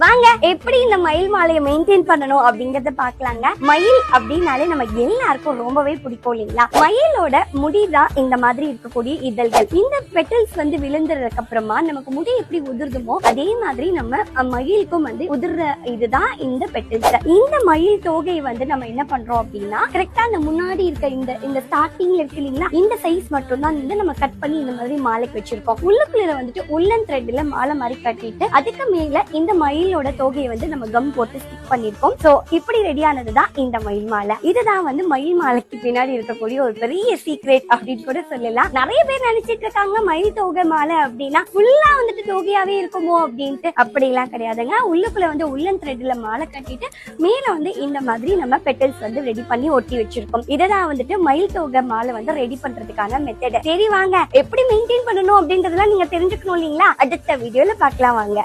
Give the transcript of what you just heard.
வாங்க எப்படி இந்த மயில் மாலையை மெயின்டைன் பண்ணணும் அப்படிங்கறத பாக்கலாங்க மயில் அப்படின்னாலே நம்ம எல்லாருக்கும் ரொம்பவே பிடிக்கும் இல்லைங்களா? மயிலோட முடிதான் இந்த மாதிரி இருக்கக்கூடிய இதழ்கள். இந்த பெட்டல்ஸ் வந்து விழுந்ததுக்கு அப்புறமா நமக்கு முடி எப்படி உதிர்துமோ அதே மாதிரி நம்ம மயிலுக்கும் வந்து உதிர்ற இதுதான் இந்த பெட்டல்ஸ் இந்த மயில் தோகையை வந்து நம்ம என்ன பண்றோம் அப்படின்னா கரெக்டா அந்த முன்னாடி இருக்க இந்த இந்த ஸ்டார்டிங்ல இருக்கு இல்லைங்களா? இந்த சைஸ் மட்டும் தான் வந்து நம்ம கட் பண்ணி இந்த மாதிரி மாலைக்கு வச்சிருக்கோம். உள்ளுக்குள்ள வந்துட்டு உள்ளன் த்ரெட்ல மாலை மாதிரி கட்டிட்டு அதுக்கு மேல இந்த மயில் மயிலோட தோகையை வந்து நம்ம கம் போட்டு ஸ்டிக் பண்ணிருக்கோம் சோ இப்படி ரெடி ஆனதுதான் இந்த மயில் மாலை. இதுதான் வந்து மயில் மாலைக்கு பின்னாடி இருக்கக்கூடிய ஒரு பெரிய சீக்ரெட் அப்படின்னு கூட சொல்லலாம். நிறைய பேர் நினைச்சிட்டு இருக்காங்க மயில் தோகை மாலை அப்படின்னா ஃபுல்லா வந்துட்டு தோகையாவே இருக்குமோ அப்படின்ட்டு. எல்லாம் கிடையாதுங்க. உள்ளுக்குள்ள வந்து உள்ளன் த்ரெட்ல மாலை கட்டிட்டு மேல வந்து இந்த மாதிரி நம்ம பெட்டல்ஸ் வந்து ரெடி பண்ணி ஒட்டி வச்சிருக்கோம். இதுதான் வந்துட்டு மயில் தோகை மாலை வந்து ரெடி பண்றதுக்கான மெத்தட் சரி வாங்க. எப்படி மெயின்டைன் பண்ணணும் அப்படின்றதெல்லாம் நீங்க தெரிஞ்சுக்கணும் இல்லைங்களா? அடுத்த வீடியோல பார்க்கலாம் வாங்க.